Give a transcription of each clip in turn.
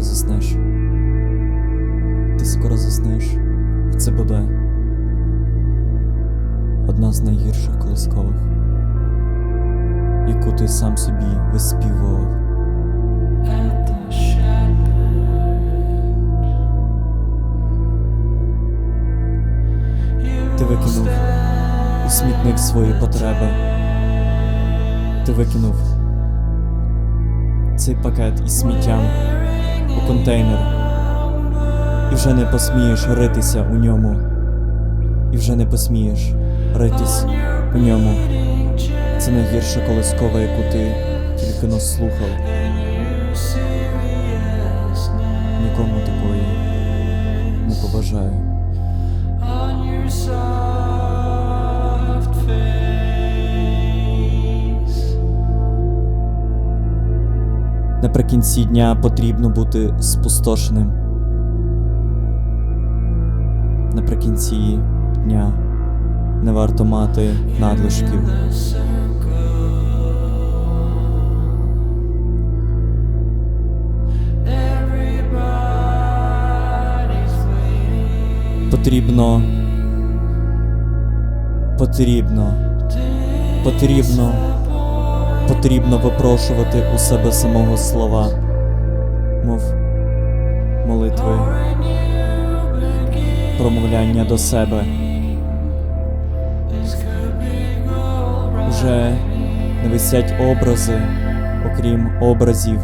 скоро заснеш. Ти скоро заснеш, і це буде одна з найгірших колискових, яку ти сам собі виспівував. Ти викинув у смітник свої потреби. Ти викинув цей пакет із сміттям у контейнер. І вже не посмієш ритися у ньому. І вже не посмієш ритись у ньому. Це найгірша колискова, яку ти тільки но слухав. Наприкінці дня потрібно бути спустошеним. Наприкінці дня не варто мати надлишків. Потрібно. Потрібно. Потрібно. Потрібно випрошувати у себе самого слова, мов молитви, промовляння до себе. Уже не висять образи, окрім образів,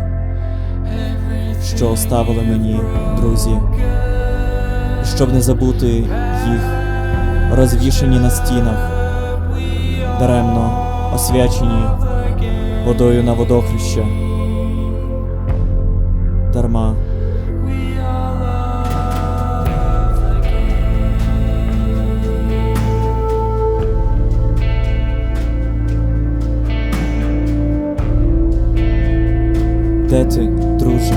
що оставили мені друзі. Щоб не забути їх, розвішені на стінах, даремно освячені водою на водохреща. Дарма. Де ти, друже?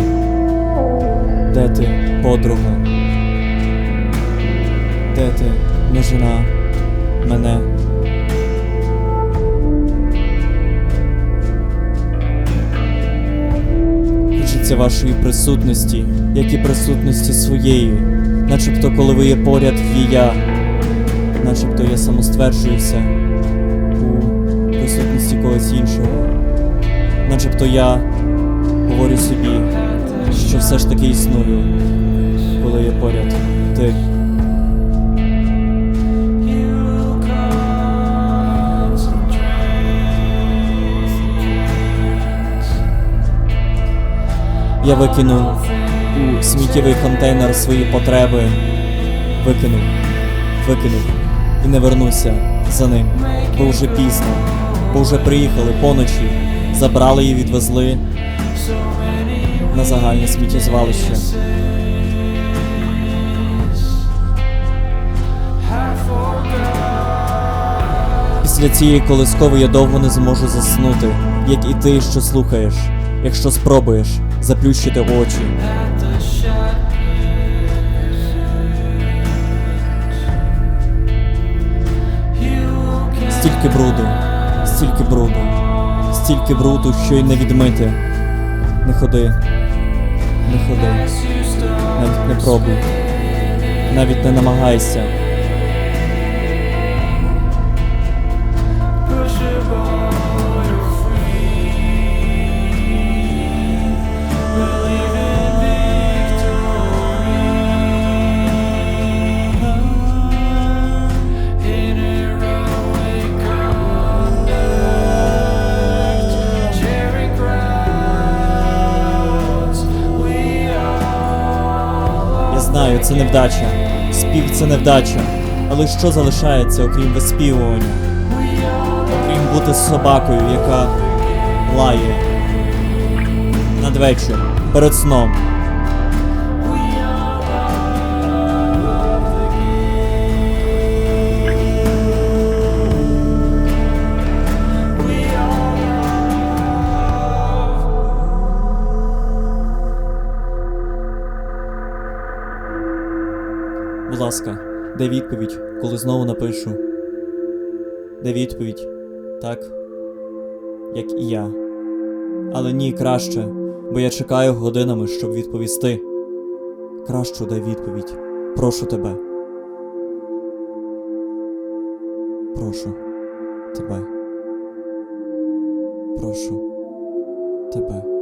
Де ти, подруга? Де ти, нежина мене? Хочеться вашої присутності, як і присутності своєї, начебто, коли ви є поряд, є я, начебто я самостверджуюся у присутності когось іншого, начебто я говорю собі, що все ж таки існую, коли є поряд ти. Я викинув у сміттєвий контейнер свої потреби. Викинув, викинув. І не вернуся за ним, бо вже пізно, бо вже приїхали поночі, забрали і відвезли на загальне сміттєзвалище. Після цієї колискової я довго не зможу заснути, як і ти, що слухаєш, якщо спробуєш заплющити очі. Стільки бруду, стільки бруду, стільки бруду, що й не відмити. Не ходи, не ходи, навіть не пробуй, навіть не намагайся. Це невдача. Спів це невдача. Але що залишається, окрім виспівування? Окрім бути собакою, яка лає надвечір, перед сном. Будь ласка, дай відповідь, коли знову напишу. Дай відповідь так, як і я. Але ні, краще, бо я чекаю годинами, щоб відповісти. Кращу дай відповідь. Прошу тебе. Прошу тебе. Прошу тебе.